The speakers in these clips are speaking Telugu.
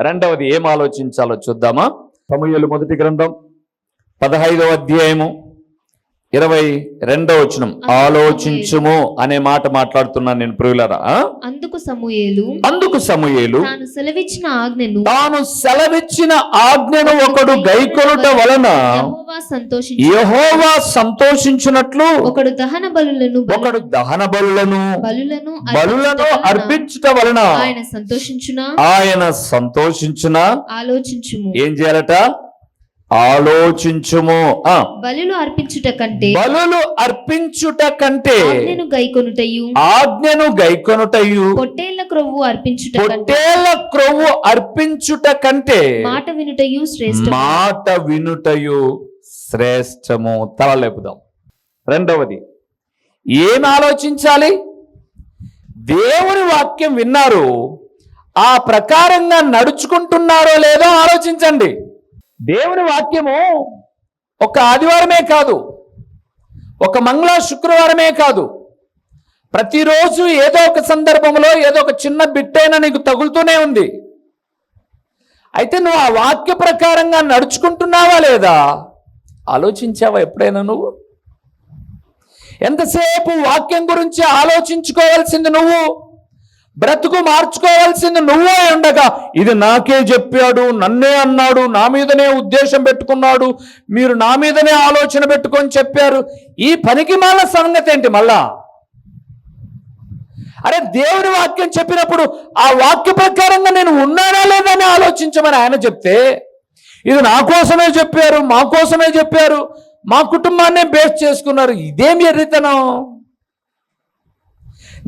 రెండవది ఏం ఆలోచించాలో చూద్దామా సమూహలు మొదటి గ్రంథం పదహైదవ అధ్యాయము ఇరవై రెండవ వచనం ఆలోచించుము అనే మాట మాట్లాడుతున్నాను నేను ప్రియులరా? అందుకు అందుకు సమూయేలు. తాను సెలవిచ్చిన ఆజ్ఞను తాను సెలవిచ్చిన ఆజ్ఞను ఒకడు గైకొనుట వలన యెహోవా సంతోషించి యెహోవా సంతోషించినట్లు ఒకడు దహన బలులను బలి- ఒకడు దహన బలులను బలులను బలులను అర్పించుట వలన అర్పించుట వలన ఆయన సంతోషించునా? ఆయన సంతోషించిన? ఆలోచించుము. ఏం చేయాలట? ఆలోచించుము. ఆ. బలులు అర్పించుట కంటే బలులు అర్పించుట కంటే ఆజ్ఞను గైకొనుటయు. ఆజ్ఞను గైకొనుటయు. పొట్టేళ్ళ క్రొవ్వు అర్పించుట పొట్టేళ్ళ క్రొవ్వు అర్పించుట కంటే మాట వినుటయు శ్రేష్ఠ మాట వినుటయు శ్రేష్టము. తలలేపుదాం రెండవది ఏం ఆలోచించాలి? దేవుని వాక్యం విన్నారు. ఆ ప్రకారంగా నడుచుకుంటున్నారో లేదో ఆలోచించండి. దేవుని వాక్యము ఒక ఆదివారమే కాదు ఒక మంగళ శుక్రవారమే కాదు. ప్రతిరోజు ఏదో ఒక సందర్భంలో ఏదో ఒక చిన్న బిట్టైనా నీకు తగులుతూనే ఉంది. అయితే నువ్వు ఆ వాక్య ప్రకారంగా నడుచుకుంటున్నావా లేదా? ఆలోచించావా ఎప్పుడైనా నువ్వు? ఎంతసేపు వాక్యం గురించి ఆలోచించుకోవాల్సింది నువ్వు? బ్రతుకు మార్చుకోవాల్సింది నువ్వే ఉండగా ఇది నాకే చెప్పాడు నన్నే అన్నాడు నా మీదనే ఉద్దేశం పెట్టుకున్నాడు మీరు నా మీదనే ఆలోచన పెట్టుకొని చెప్పారు. ఈ పనికి మాల సంగతి ఏంటి మళ్ళా? అరే దేవుని వాక్యం చెప్పినప్పుడు ఆ వాక్య ప్రకారంగా నేను ఉన్నానా లేదని ఆలోచించమని ఆయన చెప్తే ఇది నా కోసమే చెప్పారు మా కోసమే చెప్పారు మా కుటుంబాన్నే బేస్ చేసుకున్నారు ఇదేం ఎర్రితనం?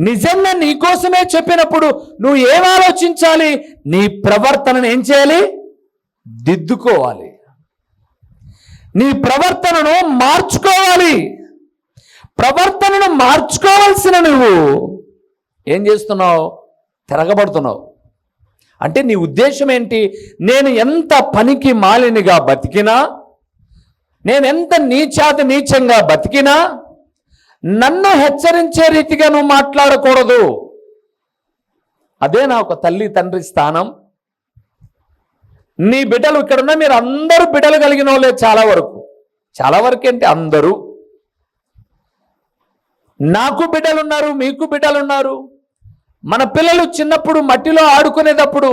నిజంగా నీ కోసమే చెప్పినప్పుడు నువ్వు ఏం ఆలోచించాలి? నీ ప్రవర్తనను ఏం చేయాలి? దిద్దుకోవాలి. నీ ప్రవర్తనను మార్చుకోవాలి. ప్రవర్తనను మార్చుకోవాల్సిన నువ్వు ఏం చేస్తున్నావు? తిరగబడుతున్నావు. అంటే నీ ఉద్దేశం ఏంటి? నేను ఎంత పనికి మాలినిగా బతికినా నేను ఎంత నీచాతి నీచంగా బతికినా నన్ను హెచ్చరించే రీతిగా నువ్వు మాట్లాడకూడదు. అదే నా ఒక తల్లి తండ్రి స్థానం. నీ బిడ్డలు ఇక్కడున్న మీరు అందరూ బిడ్డలు కలిగిన వాళ్ళే చాలా వరకు. చాలా వరకు ఏంటి? అందరూ. నాకు బిడ్డలు ఉన్నారు మీకు బిడ్డలు ఉన్నారు మన పిల్లలు చిన్నప్పుడు మట్టిలో ఆడుకునేటప్పుడు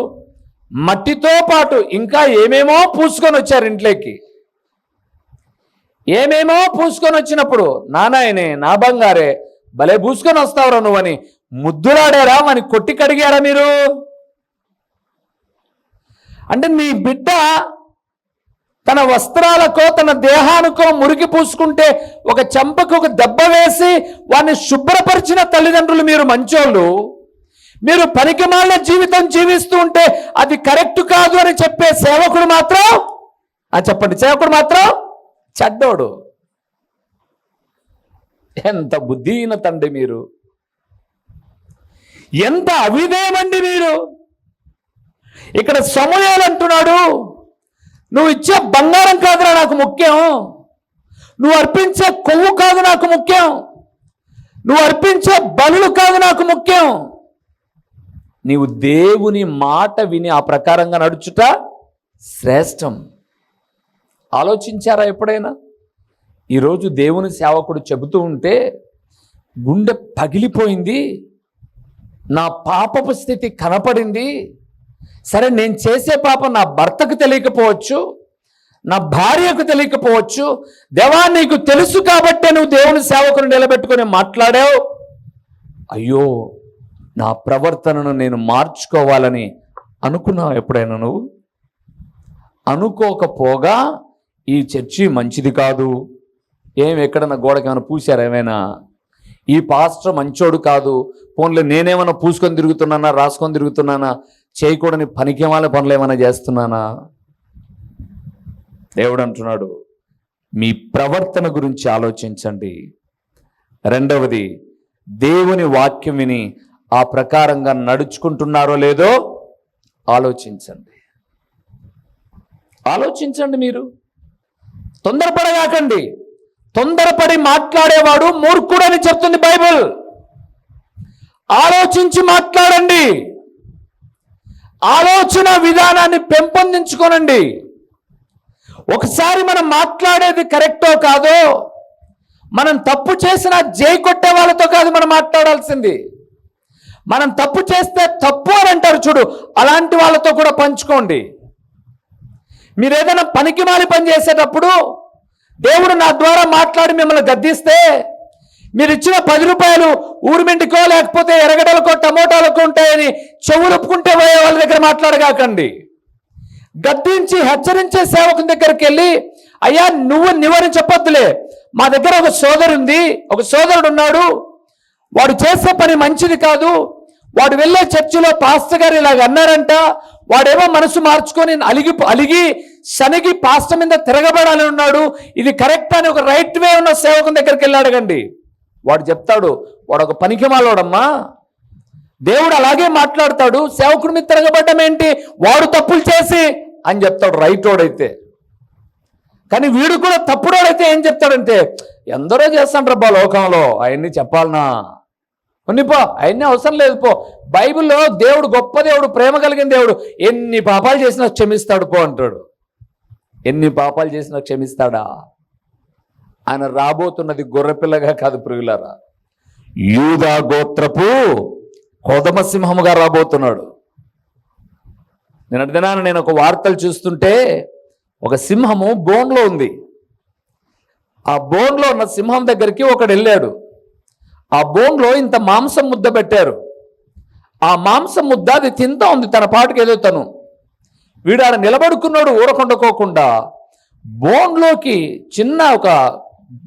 మట్టితో పాటు ఇంకా ఏమేమో పూసుకొని వచ్చారు ఇంట్లోకి. ఏమేమో పూసుకొని వచ్చినప్పుడు నానాయనే నా బంగారే భలే పూసుకొని వస్తావురా నువ్వని ముద్దులాడారా? అని కొట్టి కడిగారా మీరు? అంటే నీ బిడ్డ తన వస్త్రాలకో తన దేహానికో మురికి పూసుకుంటే ఒక చెంపకు ఒక దెబ్బ వేసి వాడిని శుభ్రపరిచిన తల్లిదండ్రులు మీరు మంచోళ్ళు. మీరు పనికిమాలిన జీవితం జీవిస్తూ ఉంటే అది కరెక్ట్ కాదు అని చెప్పే సేవకుడు మాత్రం ఆ చెప్పండి సేవకుడు మాత్రం చెడ్డోడు. ఎంత బుద్ధిహీన తండ్రి మీరు. ఎంత అవిధేయమండి మీరు. ఇక్కడ సమయాలు అంటున్నాడు నువ్వు ఇచ్చే బంగారం కాదురా నాకు ముఖ్యం. నువ్వు అర్పించే కొవ్వు కాదు నాకు ముఖ్యం. నువ్వు అర్పించే బలులు కాదు నాకు ముఖ్యం. నీవు దేవుని మాట విని ఆ ప్రకారంగా నడుచుట శ్రేష్టం. ఆలోచించారా ఎప్పుడైనా? ఈరోజు దేవుని సేవకుడు చెబుతూ ఉంటే గుండె పగిలిపోయింది నా పాపపు స్థితి కనపడింది సరే నేను చేసే పాపం నా భర్తకు తెలియకపోవచ్చు నా భార్యకు తెలియకపోవచ్చు దేవా నీకు తెలుసు కాబట్టే నువ్వు దేవుని సేవకుని నిలబెట్టుకొని మాట్లాడావు. అయ్యో నా ప్రవర్తనను నేను మార్చుకోవాలని అనుకున్నావు ఎప్పుడైనా నువ్వు? అనుకోకపోగా ఈ చర్చి మంచిది కాదు. ఏం ఎక్కడన్నా గోడకి ఏమైనా పూసారా ఏమైనా? ఈ పాస్టర్ మంచోడు కాదు. ఫోన్లో నేనేమైనా పూసుకొని తిరుగుతున్నానా రాసుకొని తిరుగుతున్నానా? చేయకూడని పనికిమాల పనులు ఏమైనా చేస్తున్నానా? దేవుడు అంటున్నాడు మీ ప్రవర్తన గురించి ఆలోచించండి. రెండవది దేవుని వాక్యం విని ఆ ప్రకారంగా నడుచుకుంటున్నారో లేదో ఆలోచించండి. ఆలోచించండి మీరు. తొందరపడగాకండి తొందరపడి మాట్లాడేవాడు మూర్ఖుడని చెప్తుంది బైబిల్. ఆలోచించి మాట్లాడండి. ఆలోచన విధానాన్ని పెంపొందించుకోనండి. ఒకసారి మనం మాట్లాడేది కరెక్టో కాదో మనం తప్పు చేసిన జై కొట్టే వాళ్ళతో కాదు మనం మాట్లాడాల్సింది. మనం తప్పు చేస్తే తప్పు అని అంటారు చూడు అలాంటి వాళ్ళతో కూడా పంచుకోండి. మీరు ఏదైనా పనికి మాలి పని చేసేటప్పుడు దేవుడు నా ద్వారా మాట్లాడి మిమ్మల్ని గద్దిస్తే మీరు ఇచ్చిన పది రూపాయలు ఊరిమింటికో లేకపోతే ఎరగడలకో టమోటాలకో ఉంటాయని చెవులుపుకుంటే పోయే వాళ్ళ దగ్గర మాట్లాడగాకండి. గద్దించి హెచ్చరించే సేవకుని దగ్గరికి వెళ్ళి అయ్యా నువ్వు నివారణ చెప్పొద్దులే. మా దగ్గర ఒక సోదరు ఉంది ఒక సోదరుడు ఉన్నాడు. వాడు చేసే పని మంచిది కాదు. వాడు వెళ్ళే చర్చిలో పాస్టర్ గారు ఇలాగ అన్నారంట వాడేమో మనసు మార్చుకొని అలిగి అలిగి శనిగి పాస్టర్ మీద తిరగబడాలని ఉన్నాడు. ఇది కరెక్ట్ అని ఒక రైట్ వే ఉన్న సేవకుని దగ్గరికి వెళ్ళాడగండి వాడు చెప్తాడు వాడు ఒక పనికి మాలోడమ్మా. దేవుడు అలాగే మాట్లాడతాడు సేవకుడి మీద తిరగబడ్డం ఏంటి? వాడు తప్పులు చేసి అని చెప్తాడు రైట్ వాడైతే కానీ వీడు కూడా తప్పుడోడైతే ఏం చెప్తాడంటే ఎందరో చేస్తాండ్రబ్బా లోకంలో అవన్నీ చెప్పాలనా? పో. అవన్నీ అవసరం లేదు పో. బైబిల్లో దేవుడు గొప్ప దేవుడు ప్రేమ కలిగిన దేవుడు. ఎన్ని పాపాలు చేసినా క్షమిస్తాడు పో అంటాడు. ఎన్ని పాపాలు చేసినా క్షమిస్తాడా? ఆయన రాబోతున్నది గొర్రెపిల్లగా కాదు ప్రియులారా. యూదా గోత్రపు కొదమ సింహముగా రాబోతున్నాడు. నిన్నటి దినాన నేను ఒక వార్తలు చూస్తుంటే ఒక సింహము బోన్లో ఉంది. ఆ బోన్లో ఉన్న సింహం దగ్గరికి ఒకడు వెళ్ళాడు. ఆ బోన్లో ఇంత మాంసం ముద్ద పెట్టారు. ఆ మాంసం ముద్ద అది తింటా ఉంది తన పాటుకు ఏదో తను. వీడు ఆడ నిలబడుకున్నాడు ఊరకొండకోకుండా బోన్లోకి చిన్న ఒక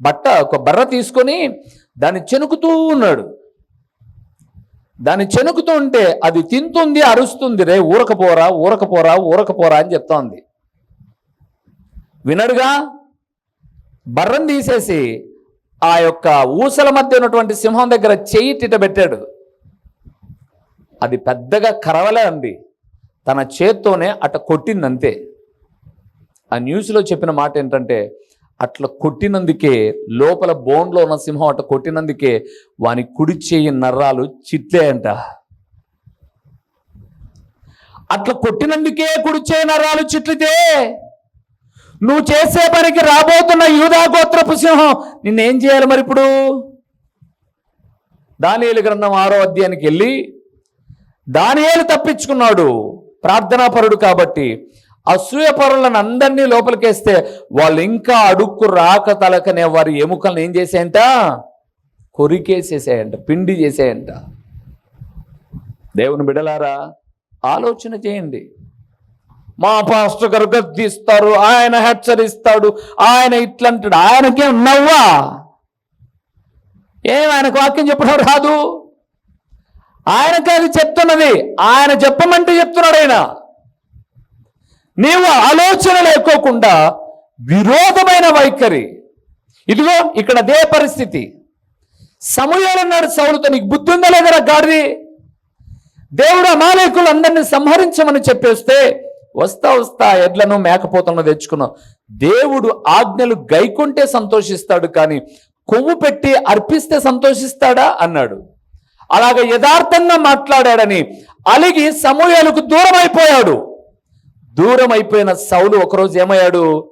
బట్ట ఒక బర్ర తీసుకొని దాన్ని చెనుకుతూ ఉన్నాడు. దాన్ని చెనుకుతూ ఉంటే అది తింటుంది అరుస్తుంది రే ఊరకపోరా ఊరకపోరా ఊరకపోరా అని చెప్తోంది. వినడుగా? బర్రం తీసేసి ఆ యొక్క ఊసల మధ్య ఉన్నటువంటి సింహం దగ్గర చెయ్యి తిట పెట్టాడు అది పెద్దగా కరవలే అంది. తన చేత్తోనే అట కొట్టిందంతే. ఆ న్యూస్లో చెప్పిన మాట ఏంటంటే అట్లా కొట్టినందుకే లోపల బోన్లో ఉన్న సింహం అట్లా కొట్టినందుకే వాని కుడి చేయి నర్రాలు చిట్లేయంట. అట్లా కొట్టినందుకే కుడి చేయి నర్రాలు చిట్లితే నువ్వు చేసే పనికి రాబోతున్న యూదా గోత్రపు సింహం నిన్నేం చేయాలి మరి ఇప్పుడు? దానియేలు గ్రంథం ఆరో అధ్యాయానికి వెళ్ళి దానియేలు తప్పించుకున్నాడు ప్రార్థనాపరుడు కాబట్టి అసూయపరులను అందరినీ లోపలికేస్తే వాళ్ళు ఇంకా అడుక్కు రాక తలకనే వారి ఎముకలను ఏం చేసేయంట? కొరికేసేసాయంట పిండి చేసేయంట. దేవుని బిడలారా ఆలోచన చేయండి. మా పాస్టర్ గారు గద్దిస్తారు ఆయన హెచ్చరిస్తాడు ఆయన ఇట్లంటాడు. ఆయనకేం నవ్వా? ఏం ఆయనకు వాక్యం చెప్పడం రాదు ఆయనకే అది చెప్తున్నది. ఆయన చెప్పమంటే చెప్తున్నాడు ఆయన. నీవు ఆలోచన లేకోకుండా విరోధమైన వైఖరి. ఇదిగో ఇక్కడ అదే పరిస్థితి. సమయాలన్నాడు సౌలుతో నీకు బుద్ధి ఉందా లేదా గారి దేవుడు అమాలేకులు అందరినీ సంహరించమని చెప్పేస్తే వస్తా వస్తా ఎడ్లను మేకపోతలను తెచ్చుకున్నావు దేవుడు ఆజ్ఞలు గైకుంటే సంతోషిస్తాడు కానీ కొవ్వు పెట్టి అర్పిస్తే సంతోషిస్తాడా? అన్నాడు. అలాగ యథార్థంగా మాట్లాడాడని అలిగి సమూహాలకు దూరం అయిపోయాడు దూరం అయిపోయిన సౌలు ఒకరోజు ఏమయ్యాడు?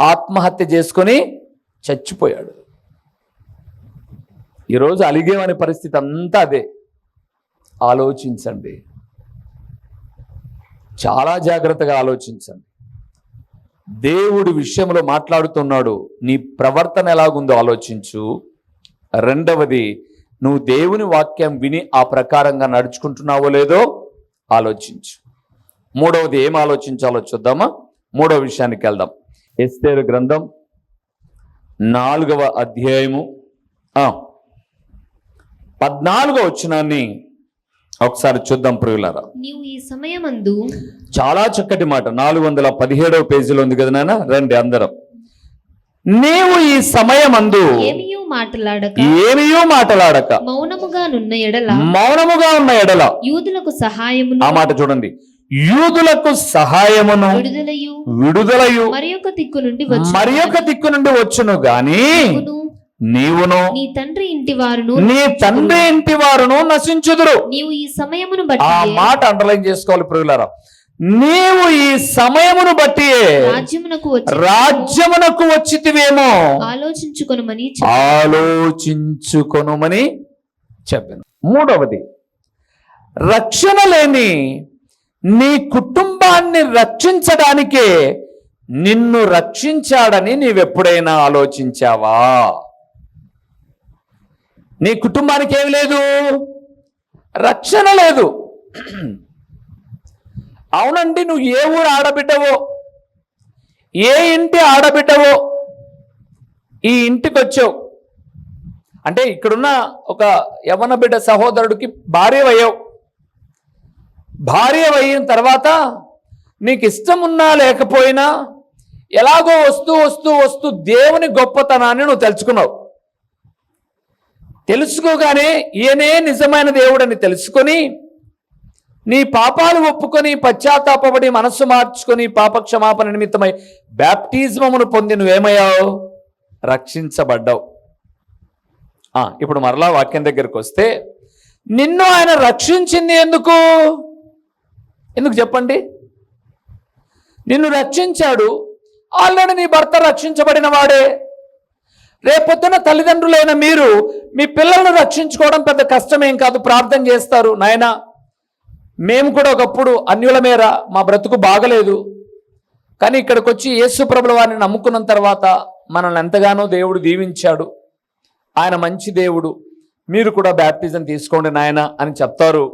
ఆత్మహత్య చేసుకొని చచ్చిపోయాడు. ఈరోజు అలిగేమనే పరిస్థితి అంతా అదే. ఆలోచించండి. చాలా జాగ్రత్తగా ఆలోచించండి. దేవుడి విషయంలో మాట్లాడుతున్నాడు నీ ప్రవర్తన ఎలాగుందో ఆలోచించు. రెండవది నువ్వు దేవుని వాక్యం విని ఆ ప్రకారంగా నడుచుకుంటున్నావో లేదో ఆలోచించు. మూడవది ఏం ఆలోచించాలో చూద్దామా? మూడవ విషయానికి వెళ్దాం. ఎస్తేరు గ్రంథం నాలుగవ అధ్యాయము పద్నాలుగో వచ్చినాన్ని ఒకసారి చూద్దాం ప్రియులారా. నీవు ఈ సమయమందు చాలా చక్కటి మాట. నాలుగు వందల పదిహేడవ పేజీలో ఉంది కదా నాన్న రండి అందరం. నీవు ఈ సమయమందు ఏమియూ మాట్లాడక ఏమీయో మాటలాడక మౌనముగా నున్న ఎడల మౌనముగా ఉన్న ఎడల యూదులకు సహాయమును ఆ మాట చూడండి. యూదులకు సహాయమును విడుదలయు విడుదలయు మరి యొక్క దిక్కు నుండి మరి ఒక దిక్కు నుండి వచ్చును గాని నీవును నీ తండ్రి ఇంటి వారును నీ తండ్రి ఇంటి వారును నశించుదురు. నీవు ఈ సమయమును ఆ బట్టి మాట అండర్లైన్ చేసుకోవాలి ప్రియులారా. నీవు ఈ సమయమును బట్టి రాజ్యమునకు వచ్చి రాజ్యమునకు వచ్చితివేమో. ఆలోచించుకొనుమని ఆలోచించుకొనుమని చెప్పాను. మూడవది రక్షణ లేని నీ కుటుంబాన్ని రక్షించడానికే నిన్ను రక్షించాడని నీవెప్పుడైనా ఆలోచించావా? నీ కుటుంబానికి ఏమి లేదు? రక్షణ లేదు. అవునండి నువ్వు ఏ ఊరు ఆడబిడ్డవో ఏ ఇంటి ఆడబిడ్డవో ఈ ఇంటికి వచ్చావు. అంటే ఇక్కడున్న ఒక యవన బిడ్డ సహోదరుడికి భార్య అయ్యావు. భార్య అయిన తర్వాత నీకు ఇష్టం ఉన్నా లేకపోయినా ఎలాగో వస్తూ వస్తూ వస్తూ దేవుని గొప్పతనాన్ని నువ్వు తెలుసుకున్నావు. తెలుసుకోగానే ఈయనే నిజమైన దేవుడని తెలుసుకొని నీ పాపాలు ఒప్పుకొని పశ్చాత్తాపడి మనస్సు మార్చుకొని పాప క్షమాపణ నిమిత్తమై బ్యాప్టిజమమును పొంది నువ్వేమయ్యావు? రక్షించబడ్డావు. ఇప్పుడు మరలా వాక్యం దగ్గరికి వస్తే నిన్ను ఆయన రక్షించింది ఎందుకు? ఎందుకు చెప్పండి? నిన్ను రక్షించాడు. ఆల్రెడీ నీ భర్త రక్షించబడిన వాడే. రేపొద్దున తల్లిదండ్రులైన మీరు మీ పిల్లలను రక్షించుకోవడం పెద్ద కష్టమేం కాదు ప్రార్థన చేస్తారు. నాయనా మేము కూడా ఒకప్పుడు అన్యుల మేర మా బ్రతుకు బాగలేదు. కానీ ఇక్కడికి వచ్చి యేసుప్రభుల వారిని నమ్ముకున్న తర్వాత మనల్ని ఎంతగానో దేవుడు దీవించాడు. ఆయన మంచి దేవుడు. మీరు కూడా బ్యాప్టిజం తీసుకోండి నాయన అని చెప్తారు.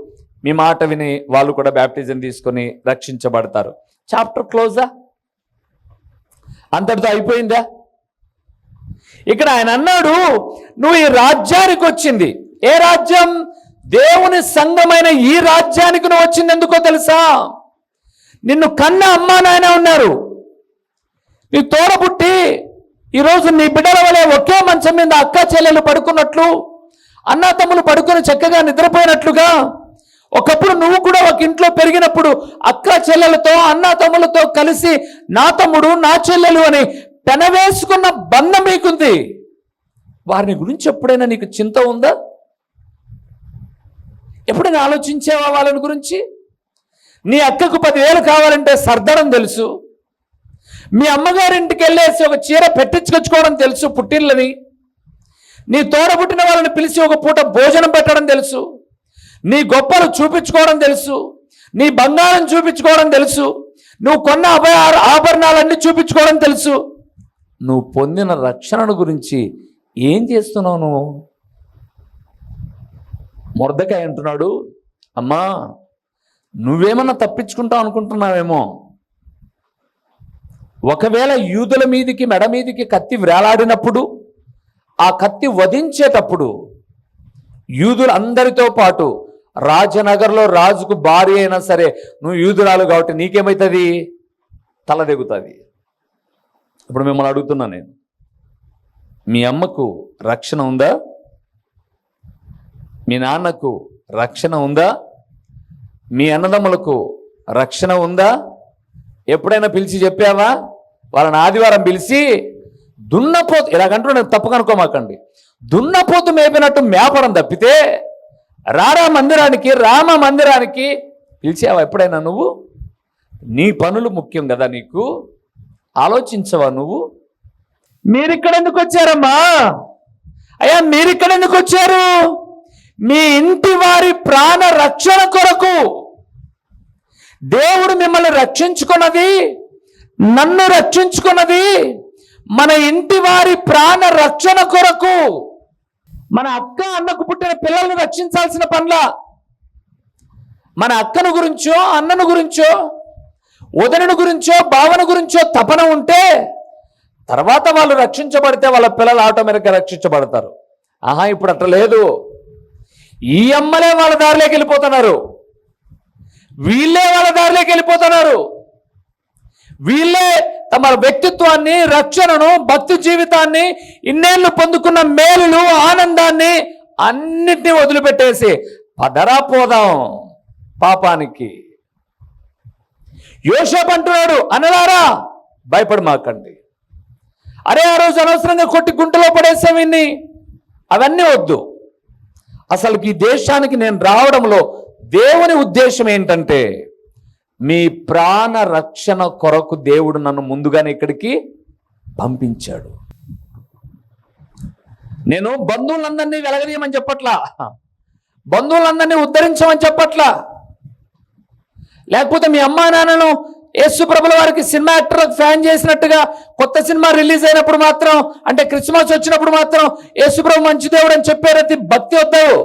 మీ మాట విని వాళ్ళు కూడా బ్యాప్టిజం తీసుకొని రక్షించబడతారు. చాప్టర్ క్లోజా? అంతటితో అయిపోయిందా? ఇక్కడ ఆయన అన్నాడు నువ్వు ఈ రాజ్యానికి వచ్చింది. ఏ రాజ్యం? దేవుని సంఘమైన ఈ రాజ్యానికి నువ్వు వచ్చింది ఎందుకో తెలుసా? నిన్ను కన్న అమ్మా నాయన ఉన్నారు. నీ తోడబుట్టి ఈరోజు నీ బిడ్డల వలె ఒకే మంచం మీద అక్క చెల్లెలు పడుకున్నట్లు అన్నా తమ్ములు పడుకుని చక్కగా నిద్రపోయినట్లుగా ఒకప్పుడు నువ్వు కూడా ఒక ఇంట్లో పెరిగినప్పుడు అక్క చెల్లెలతో అన్నా తమ్ములతో కలిసి నా తమ్ముడు నా చెల్లెలు అని పెనవేసుకున్న బంధం మీకుంది. వారిని గురించి ఎప్పుడైనా నీకు చింత ఉందా? ఎప్పుడైనా ఆలోచించావా వాళ్ళని గురించి? నీ అక్కకు పదివేలు కావాలంటే సర్దడం తెలుసు. మీ అమ్మగారింటికి వెళ్ళేసి ఒక చీర పెట్టించుకొచ్చుకోవడం తెలుసు పుట్టిళ్ళని నీ తోడబుట్టిన వాళ్ళని పిలిచి ఒక పూట భోజనం పెట్టడం తెలుసు. నీ గొప్పలు చూపించుకోవడం తెలుసు. నీ బంగారం చూపించుకోవడం తెలుసు. నువ్వు కొన్న అభయ ఆభరణాలన్నీ చూపించుకోవడం తెలుసు. నువ్వు పొందిన రక్షణను గురించి ఏం చేస్తున్నావు నువ్వు? మురదకాయ అంటున్నాడు అమ్మా నువ్వేమన్నా తప్పించుకుంటావు అనుకుంటున్నావేమో? ఒకవేళ యూదుల మీదికి మెడ మీదికి కత్తి వేలాడినప్పుడు ఆ కత్తి వధించేటప్పుడు యూదులందరితో పాటు రాజనగర్లో రాజుకు భార్య అయినా సరే నువ్వు యూదురాలు కాబట్టి నీకేమవుతుంది తల దిగుతుంది ఇప్పుడు మిమ్మల్ని అడుగుతున్నా నేను. మీ అమ్మకు రక్షణ ఉందా? మీ నాన్నకు రక్షణ ఉందా? మీ అన్నదమ్ములకు రక్షణ ఉందా? ఎప్పుడైనా పిలిచి చెప్పావా? వాళ్ళని ఆదివారం పిలిచి దున్నపోతు ఇలాగంటూ నేను తప్పు కనుక్కోమాకండి దున్నపోతు మేపినట్టు మేపడం తప్పితే రారా మందిరానికి రామ మందిరానికి పిలిచావా ఎప్పుడైనా నువ్వు? నీ పనులు ముఖ్యం కదా నీకు? ఆలోచించవా నువ్వు? మీరిక్కడ ఎందుకు వచ్చారమ్మా? అయ్యా మీరిక్కడ ఎందుకు వచ్చారు? మీ ఇంటి వారి ప్రాణ రక్షణ కొరకు దేవుడు మిమ్మల్ని రక్షించుకున్నది నన్ను రక్షించుకున్నది మన ఇంటి వారి ప్రాణ రక్షణ కొరకు. మన అక్క అన్నకు పుట్టిన పిల్లల్ని రక్షించాల్సిన పనుల. మన అక్కను గురించో అన్నను గురించో వదనను గురించో భావన గురించో తపన ఉంటే తర్వాత వాళ్ళు రక్షించబడితే వాళ్ళ పిల్లలు ఆటోమేటిక్గా రక్షించబడతారు. ఆహా ఇప్పుడు అట్లా లేదు. ఈ అమ్మలే వాళ్ళ దారిలోకి వెళ్ళిపోతున్నారు. వీళ్ళే వాళ్ళ దారిలోకి వెళ్ళిపోతున్నారు. వీళ్ళే తమ వ్యక్తిత్వాన్ని రక్షణను భక్తి జీవితాన్ని ఇన్నేళ్ళు పొందుకున్న మేలులు ఆనందాన్ని అన్నిటినీ వదిలిపెట్టేసి పదరా పోదాం పాపానికి. యోషప్ అంటున్నాడు అనలారా భయపడమాకండి. అరే ఆ రోజు అనవసరంగా కొట్టి గుంటలో పడేసాం ఇన్ని. అవన్నీ వద్దు. అసలు ఈ దేశానికి నేను రావడంలో దేవుని ఉద్దేశం ఏంటంటే మీ ప్రాణ రక్షణ కొరకు దేవుడు నన్ను ముందుగానే ఇక్కడికి పంపించాడు. నేను బంధువులందరినీ వెలగనీయమని చెప్పట్లా. బంధువులందరినీ ఉద్ధరించమని చెప్పట్లా. లేకపోతే మీ అమ్మా నాన్నను యేసు ప్రభుల వారికి సినిమా యాక్టర్ ఫ్యాన్ చేసినట్టుగా కొత్త సినిమా రిలీజ్ అయినప్పుడు మాత్రం అంటే క్రిస్మస్ వచ్చినప్పుడు మాత్రం యేసు ప్రభు మంచి దేవుడు అని చెప్పారతి భక్తి వద్దావు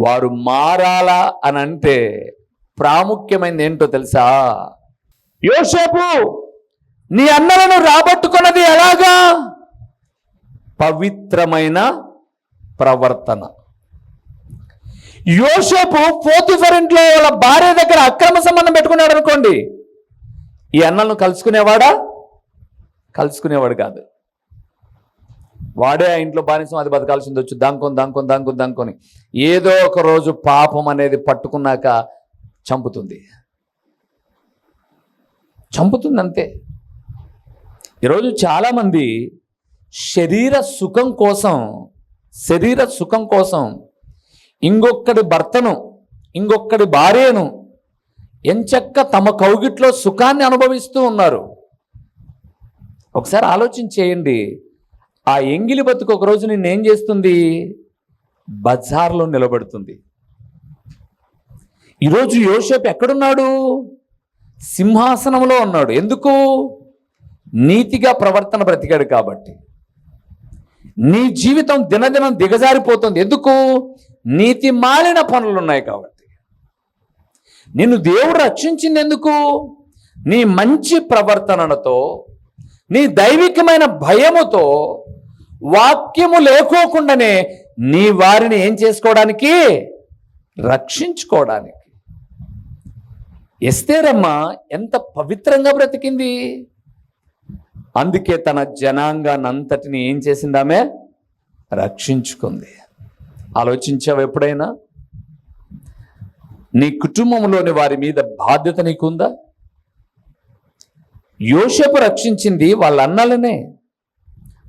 వారు మారాలా అని అంటే ప్రాముఖ్యమైనది ఏంటో తెలుసా? యోసేపు నీ అన్నలను రాబట్టుకున్నది ఎలాగా? పవిత్రమైన ప్రవర్తన. యోసేపు పోతిఫర్ ఇంట్లో వాళ్ళ భార్య దగ్గర అక్రమ సంబంధం పెట్టుకున్నాడు అనుకోండి ఈ అన్నలను కలుసుకునేవాడా? కలుసుకునేవాడు కాదు. వాడే ఆ ఇంట్లో బానిసం అది బతకాల్సింది వచ్చు దాంకొని దాంకొని దాంకొని దాంకొని. ఏదో ఒక రోజు పాపం అనేది పట్టుకున్నాక చంపుతుంది. చంపుతుంది అంతే. ఈరోజు చాలామంది శరీర సుఖం కోసం శరీర సుఖం కోసం ఇంకొక్కడి భర్తను ఇంకొక్కడి భార్యను ఎంచక్క తమ కౌగిట్లో సుఖాన్ని అనుభవిస్తూ ఉన్నారు. ఒకసారి ఆలోచన చేయండి ఆ ఎంగిలి బతుకు ఒక రోజు నిన్నేం చేస్తుంది? బజార్లో నిలబడుతుంది. ఈరోజు యోసేపు ఎక్కడున్నాడు? సింహాసనంలో ఉన్నాడు. ఎందుకు? నీతిగా ప్రవర్తన బ్రతికాడు కాబట్టి. నీ జీవితం దినదినం దిగజారిపోతుంది. ఎందుకు? నీతి మాలిన పనులు ఉన్నాయి కాబట్టి. నిన్ను దేవుడు రక్షించినందుకు నీ మంచి ప్రవర్తనతో నీ దైవికమైన భయముతో వాక్యము లేకోకుండానే నీ వారిని ఏం చేసుకోవడానికి? రక్షించుకోవడానికి. ఎస్తేరమ్మ ఎంత పవిత్రంగా బ్రతికింది. అందుకే తన జనాంగానంతటిని ఏం చేసిందామె రక్షించుకుంది. ఆలోచించావు ఎప్పుడైనా? నీ కుటుంబంలోని వారి మీద బాధ్యత నీకుందా? యోషపు రక్షించింది వాళ్ళ అన్నలనే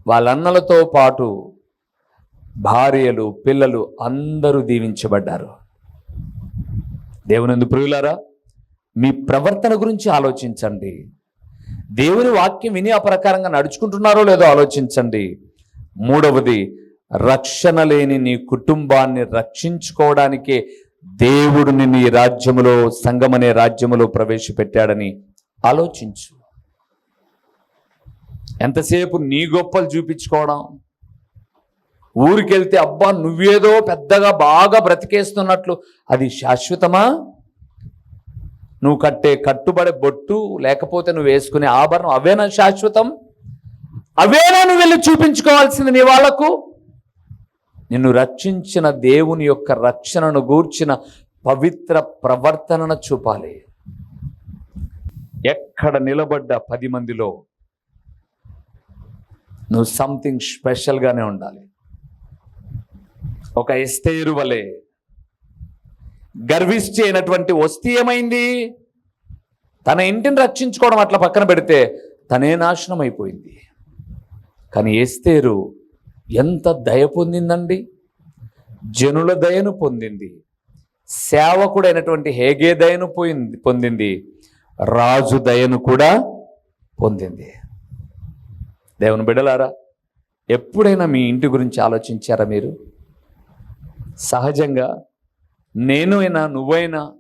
వాళ్ళ అన్నలతో పాటు భార్యలు పిల్లలు అందరూ దీవించబడ్డారు. దేవునందు ప్రియులారా మీ ప్రవర్తన గురించి ఆలోచించండి. దేవుని వాక్యం విని ఆ ప్రకారంగా నడుచుకుంటున్నారో లేదో ఆలోచించండి. మూడవది రక్షణ లేని నీ కుటుంబాన్ని రక్షించుకోవడానికే దేవుడిని నీ రాజ్యములో సంగమనే రాజ్యములో ప్రవేశపెట్టాడని ఆలోచించు. ఎంతసేపు నీ గొప్పలు చూపించుకోవడం? ఊరికెళ్తే అబ్బా నువ్వేదో పెద్దగా బాగా బ్రతికేస్తున్నట్లు అది శాశ్వతమా? నువ్వు కట్టే కట్టుబడే బొట్టు లేకపోతే నువ్వు వేసుకునే ఆభరణం అవేనా శాశ్వతం? అవేనా నువ్వు వెళ్ళి చూపించుకోవాల్సింది నీ వాళ్ళకు? నిన్ను రక్షించిన దేవుని యొక్క రక్షణను గూర్చిన పవిత్ర ప్రవర్తనను చూపాలి. ఎక్కడ నిలబడ్డ పది మందిలో నువ్వు సంథింగ్ స్పెషల్గానే ఉండాలి. ఒక ఎస్తేరు వలె గర్విష్టి అయినటువంటి వస్తీ ఏమైంది? తన ఇంటిని రక్షించుకోవడం అట్లా పక్కన పెడితే తనే నాశనం అయిపోయింది కానీ ఎస్తేరు ఎంత దయ పొందిందండి? జనుల దయను పొందింది. సేవకుడైనటువంటి హేగే దయను పోయింది పొందింది. రాజు దయను కూడా పొందింది. దేవుని బిడలారా ఎప్పుడైనా మీ ఇంటి గురించి ఆలోచించారా మీరు? సహజంగా నేను అయినా నువ్వైనా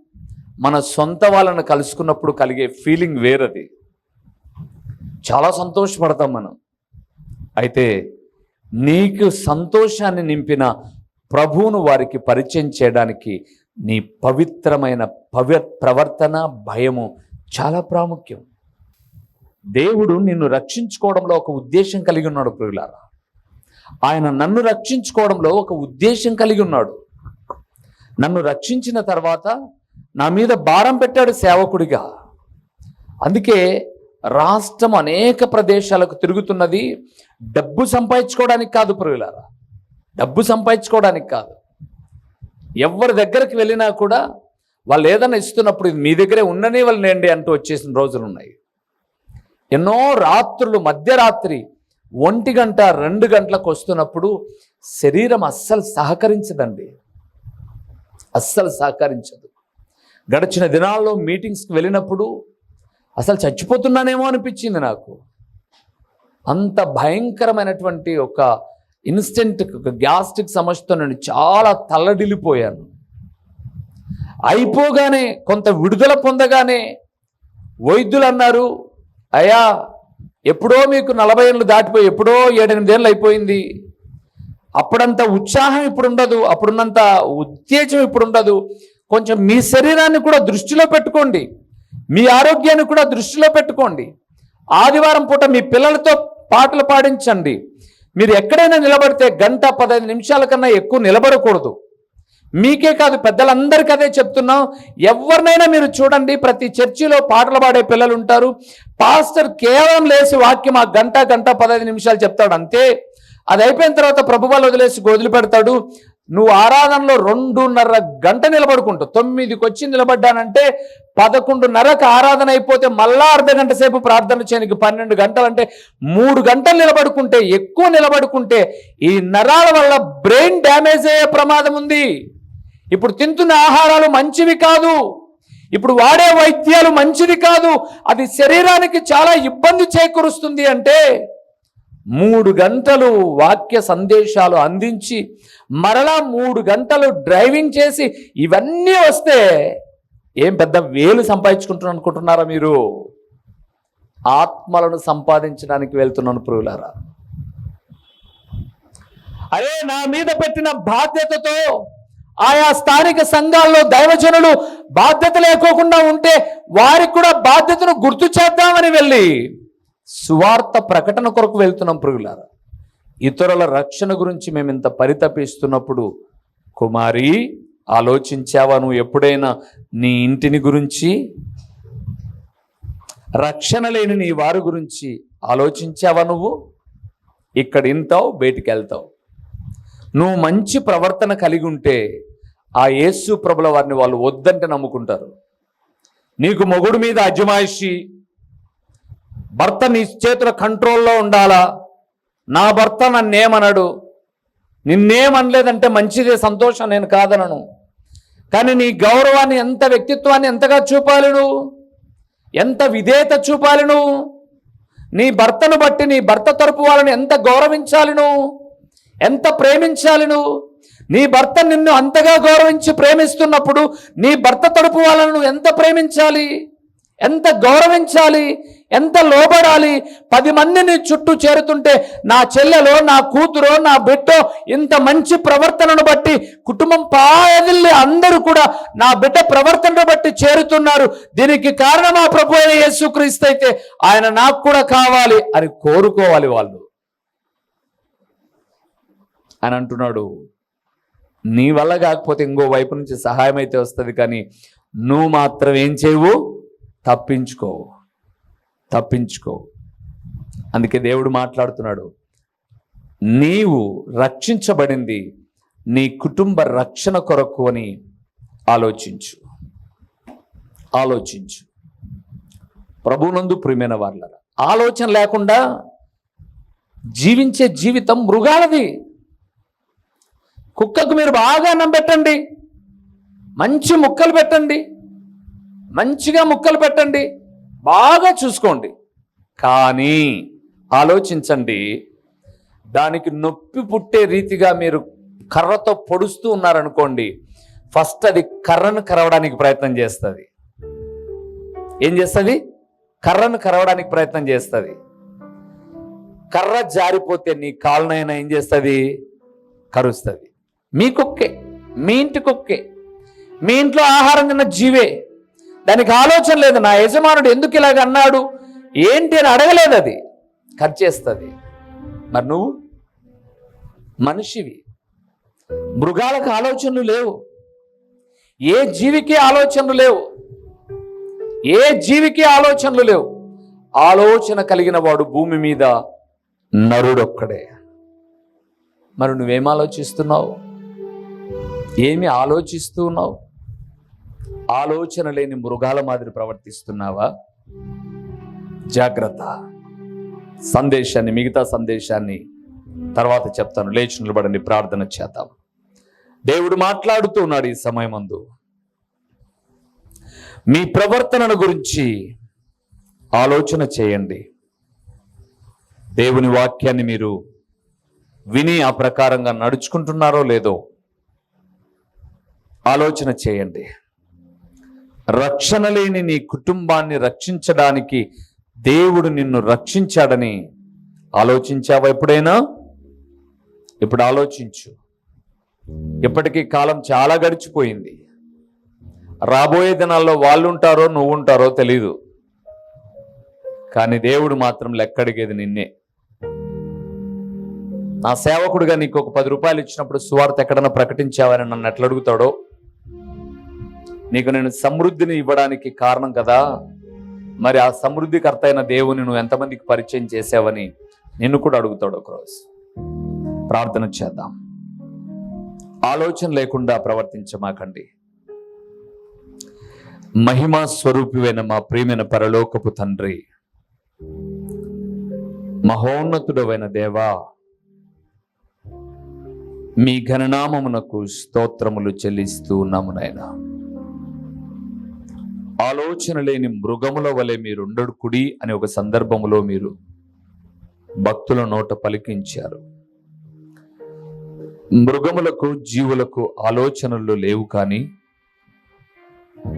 మన సొంత వాళ్ళను కలుసుకున్నప్పుడు కలిగే ఫీలింగ్ వేరది. చాలా సంతోషపడతాం మనం. అయితే నీకు సంతోషాన్ని నింపిన ప్రభువును వారికి పరిచయం చేయడానికి నీ పవిత్రమైన పవి ప్రవర్తన భయము చాలా ప్రాముఖ్యం. దేవుడు నిన్ను రక్షించుకోవడంలో ఒక ఉద్దేశం కలిగి ఉన్నాడు ప్రియులారా. ఆయన నన్ను రక్షించుకోవడంలో ఒక ఉద్దేశం కలిగి ఉన్నాడు. నన్ను రక్షించిన తర్వాత నా మీద భారం పెట్టాడు సేవకుడిగా. అందుకే రాష్ట్రం అనేక ప్రదేశాలకు తిరుగుతున్నది. డబ్బు సంపాదించుకోవడానికి కాదు పురుగులారా డబ్బు సంపాదించుకోవడానికి కాదు. ఎవరి దగ్గరికి వెళ్ళినా కూడా వాళ్ళు ఏదైనా ఇస్తున్నప్పుడు ఇది మీ దగ్గరే ఉండనే వాళ్ళనేండి అంటూ వచ్చేసిన రోజులు ఉన్నాయి. ఎన్నో రాత్రులు మధ్యరాత్రి ఒంటి గంట రెండు గంటలకు వస్తున్నప్పుడు శరీరం అస్సలు సహకరించదండి. అస్సలు సహకరించదు. గడిచిన దినాల్లో మీటింగ్స్కి వెళ్ళినప్పుడు అసలు చచ్చిపోతున్నానేమో అనిపించింది నాకు. అంత భయంకరమైనటువంటి ఒక ఇన్స్టెంట్ గ్యాస్ట్రిక్ సమస్యతో నేను చాలా తల్లడిల్లిపోయాను. అయిపోగానే కొంత విడుదల పొందగానే వైద్యులు అన్నారు అయ్యా ఎప్పుడో మీకు నలభై ఏళ్ళు దాటిపోయి ఎప్పుడో ఏడెనిమిదేళ్ళు అయిపోయింది. అప్పుడంత ఉత్సాహం ఇప్పుడు ఉండదు అప్పుడున్నంత ఉత్తేజం ఇప్పుడు ఉండదు కొంచెం మీ శరీరాన్ని కూడా దృష్టిలో పెట్టుకోండి. మీ ఆరోగ్యాన్ని కూడా దృష్టిలో పెట్టుకోండి. ఆదివారం పూట మీ పిల్లలతో పాటలు పాడించండి. మీరు ఎక్కడైనా నిలబడితే గంట పదహైదు నిమిషాల కన్నా ఎక్కువ నిలబడకూడదు. మీకే కాదు పెద్దలందరికీ అదే చెప్తున్నాం. ఎవరినైనా మీరు చూడండి ప్రతి చర్చిలో పాటలు పాడే పిల్లలు ఉంటారు. పాస్టర్ కేవలం లేచి వాక్యం ఆ గంట గంట పదహైదు నిమిషాలు చెప్తాడు అంతే. అది అయిపోయిన తర్వాత ప్రభువాలు వదిలేసి గోదులు పెడతాడు. నువ్వు ఆరాధనలో రెండున్నర గంట నిలబడుకుంటావు తొమ్మిదికి వచ్చి నిలబడ్డానంటే పదకొండున్నరకు ఆరాధన అయిపోతే మళ్ళా అర్ధ గంట సేపు ప్రార్థన చేయడానికి పన్నెండు గంటలు అంటే మూడు గంటలు నిలబడుకుంటే ఎక్కువ నిలబడుకుంటే ఈ నరాల వల్ల బ్రెయిన్ డ్యామేజ్ అయ్యే ప్రమాదం ఉంది. ఇప్పుడు తింటున్న ఆహారాలు మంచివి కాదు. ఇప్పుడు వాడే వైద్యాలు మంచిది కాదు. అది శరీరానికి చాలా ఇబ్బంది చేకూరుస్తుంది అంటే మూడు గంటలు వాక్య సందేశాలు అందించి మరలా మూడు గంటలు డ్రైవింగ్ చేసి ఇవన్నీ వస్తే ఏం పెద్ద వేలు సంపాదించుకుంటున్నాను అనుకుంటున్నారా మీరు? ఆత్మలను సంపాదించడానికి వెళ్తున్నాను పురుగులారా అరే నా మీద పెట్టిన బాధ్యతతో ఆయా స్థానిక సంఘాల్లో దైవజనులు బాధ్యత లేకోకుండా ఉంటే వారికి కూడా బాధ్యతను గుర్తు చేద్దామని వెళ్ళి సువార్త ప్రకటన కొరకు వెళ్తున్నాం పురుగులారా ఇతరుల రక్షణ గురించి మేము ఇంత పరితపిస్తున్నప్పుడు కుమారి ఆలోచించావా నువ్వు ఎప్పుడైనా నీ ఇంటిని గురించి? రక్షణ లేని నీ వారి గురించి ఆలోచించావా నువ్వు? ఇక్కడ ఇంతావు బయటికి వెళ్తావు నువ్వు మంచి ప్రవర్తన కలిగి ఉంటే ఆ యేసు ప్రభుల వారిని వాళ్ళు వద్దంటే నమ్ముకుంటారు. నీకు మొగుడు మీద అజమాయిషి భర్త నీ చేతుల కంట్రోల్లో ఉండాలా? నా భర్త నన్నేమనడు? నిన్నేమనలేదంటే మంచిదే సంతోషం నేను కాదనను. కానీ నీ గౌరవాన్ని ఎంత వ్యక్తిత్వాన్ని ఎంతగా చూపాలి నువ్వు ఎంత విధేయత చూపాలి నువ్వు నీ భర్తను బట్టి నీ భర్త తరపు వాళ్ళని ఎంత గౌరవించాలి నువ్వు ఎంత ప్రేమించాలి నువ్వు నీ భర్త నిన్ను అంతగా గౌరవించి ప్రేమిస్తున్నప్పుడు నీ భర్త తరపు వాళ్ళను నువ్వు ఎంత ప్రేమించాలి? ఎంత గౌరవించాలి ఎంత లోబడాలి పది మందిని చుట్టూ చేరుతుంటే నా చెల్లెలో నా కూతురో నా బిడ్డో ఇంత మంచి ప్రవర్తనను బట్టి కుటుంబం పాయదిల్లి అందరూ కూడా నా బిడ్డ ప్రవర్తనను బట్టి చేరుతున్నారు. దీనికి కారణం ఆ ప్రభు అయిన యేసుక్రీస్తు అయితే ఆయన నాకు కూడా కావాలి అని కోరుకోవాలి వాళ్ళు. అని అంటున్నాడు. నీ వల్ల కాకపోతే ఇంకో వైపు నుంచి సహాయం అయితే వస్తుంది కానీ నువ్వు మాత్రం ఏం చేయవు? తప్పించుకో తప్పించుకో అందుకే దేవుడు మాట్లాడుతున్నాడు. నీవు రక్షించబడింది నీ కుటుంబ రక్షణ కొరకు అని ఆలోచించు. ఆలోచించు. ప్రభునందు ప్రియమైన వాళ్ళ ఆలోచన లేకుండా జీవించే జీవితం మృగాలది. కుక్కకు మీరు బాగా అన్నం పెట్టండి. మంచి ముక్కలు పెట్టండి. మంచిగా ముక్కలు పెట్టండి. బాగా చూసుకోండి. కానీ ఆలోచించండి. దానికి నొప్పి పుట్టే రీతిగా మీరు కర్రతో పొడుస్తూ ఉన్నారనుకోండి ఫస్ట్ అది కర్రను కరవడానికి ప్రయత్నం చేస్తుంది. ఏం చేస్తుంది? కర్రను కరవడానికి ప్రయత్నం చేస్తుంది. కర్ర జారిపోతే నీ కాళ్ళనైనా ఏం చేస్తుంది? కరుస్తుంది. మీ కుక్కే మీ ఇంటి కుక్కే మీ ఇంట్లో ఆహారం తిన్న జీవే. దానికి ఆలోచన లేదు. నా యజమానుడు ఎందుకు ఇలాగ అన్నాడు? ఏంటి అని అడగలేదు అది. ఖర్చేస్తుంది మరి నువ్వు? మనిషివి. మృగాలకు ఆలోచనలు లేవు. ఏ జీవికి ఆలోచనలు లేవు. ఏ జీవికి ఆలోచనలు లేవు. ఆలోచన కలిగిన వాడు భూమి మీద నరుడొక్కడే. మరి నువ్వేం ఆలోచిస్తున్నావు? ఏమి ఆలోచిస్తూ ఉన్నావు? ఆలోచన లేని మృగాల మాదిరి ప్రవర్తిస్తున్నావా? జాగ్రత్త. సందేశాన్ని మిగతా సందేశాన్ని తర్వాత చెప్తాను. లేచి నిలబడండి ప్రార్థన చేద్దాం. దేవుడు మాట్లాడుతూ ఉన్నాడు ఈ సమయమందు. మీ ప్రవర్తనను గురించి ఆలోచన చేయండి. దేవుని వాక్యాన్ని మీరు విని ఆ ప్రకారంగా నడుచుకుంటున్నారో లేదో ఆలోచన చేయండి. రక్షణ లేని నీ కుటుంబాన్ని రక్షించడానికి దేవుడు నిన్ను రక్షించాడని ఆలోచించావా ఎప్పుడైనా? ఇప్పుడు ఆలోచించు. ఇప్పటికీ కాలం చాలా గడిచిపోయింది. రాబోయే దినాల్లో వాళ్ళు ఉంటారో నువ్వు ఉంటారో తెలీదు. కానీ దేవుడు మాత్రం లెక్కడిగేది నిన్నే. నా సేవకుడిగా నీకు ఒక పది రూపాయలు ఇచ్చినప్పుడు సువార్త ఎక్కడన్నా ప్రకటించావని నన్ను ఎట్లా అడుగుతాడో? నీకు నేను సమృద్ధిని ఇవ్వడానికి కారణం కదా. మరి ఆ సమృద్ధికర్త అయిన దేవుని నువ్వు ఎంతమందికి పరిచయం చేసావని నిన్ను కూడా అడుగుతాడు ఒకరోజు ప్రార్థన చేద్దాం. ఆలోచన లేకుండా ప్రవర్తించమాకండి. మహిమా స్వరూపివైన మా ప్రియమైన పరలోకపు తండ్రి మహోన్నతుడవైన దేవా మీ ఘననామమునకు స్తోత్రములు చెల్లిస్తూ ఉన్నామునైనా ఆలోచన లేని మృగముల వలె మీరు కుడి అనే ఒక సందర్భములో మీరు భక్తుల నోట పలికించారు. మృగములకు జీవులకు ఆలోచనలు లేవు కానీ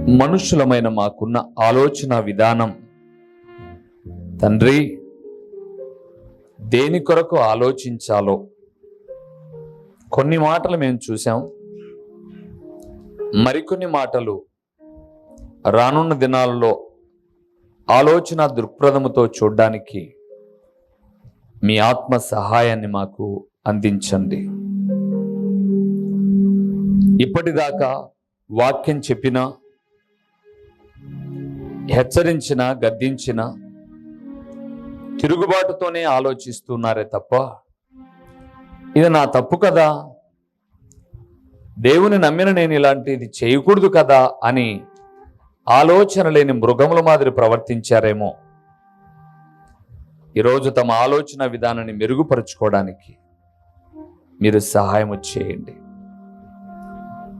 మనుషులమైన మాకున్న ఆలోచన విధానం. తండ్రి దేని కొరకు ఆలోచించాలో కొన్ని మాటలు మేము చూసాం మరికొన్ని మాటలు రానున్న దినాల్లో ఆలోచన దృక్పథముతో చూడడానికి మీ ఆత్మ సహాయాన్ని మాకు అందించండి. ఇప్పటిదాకా వాక్యం చెప్పిన హెచ్చరించిన గద్దించిన తిరుగుబాటుతోనే ఆలోచిస్తున్నారే తప్ప ఇది నా తప్పు కదా? దేవుని నమ్మిన నేను ఇలాంటిది చేయకూడదు కదా అని ఆలోచన లేని మృగముల మాదిరి ప్రవర్తించారేమో. ఈరోజు తమ ఆలోచన విధానాన్ని మెరుగుపరుచుకోవడానికి మీరు సహాయం చేయండి.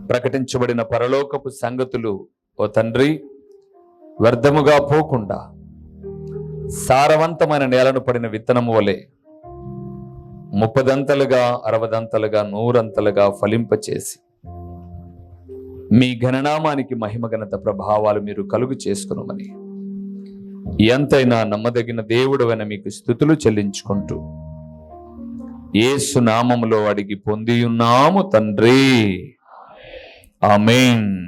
ప్రకటించబడిన పరలోకపు సంగతులు ఓ తండ్రి వ్యర్థముగా పోకుండా సారవంతమైన నేలను పడిన విత్తనము వలె ముప్పదంతలుగా అరవదంతలుగా నూరంతలుగా ఫలింపచేసి మీ ఘననామానికి మహిమ ఘనత ప్రభావాలు మీరు కలుగు చేసుకునమని. ఎంతైనా నమ్మదగిన దేవుడవైన మీకు స్థుతులు చెల్లించుకుంటూ ఏసు నామములో అడిగి పొందియున్నాము తండ్రి. ఆమెన్.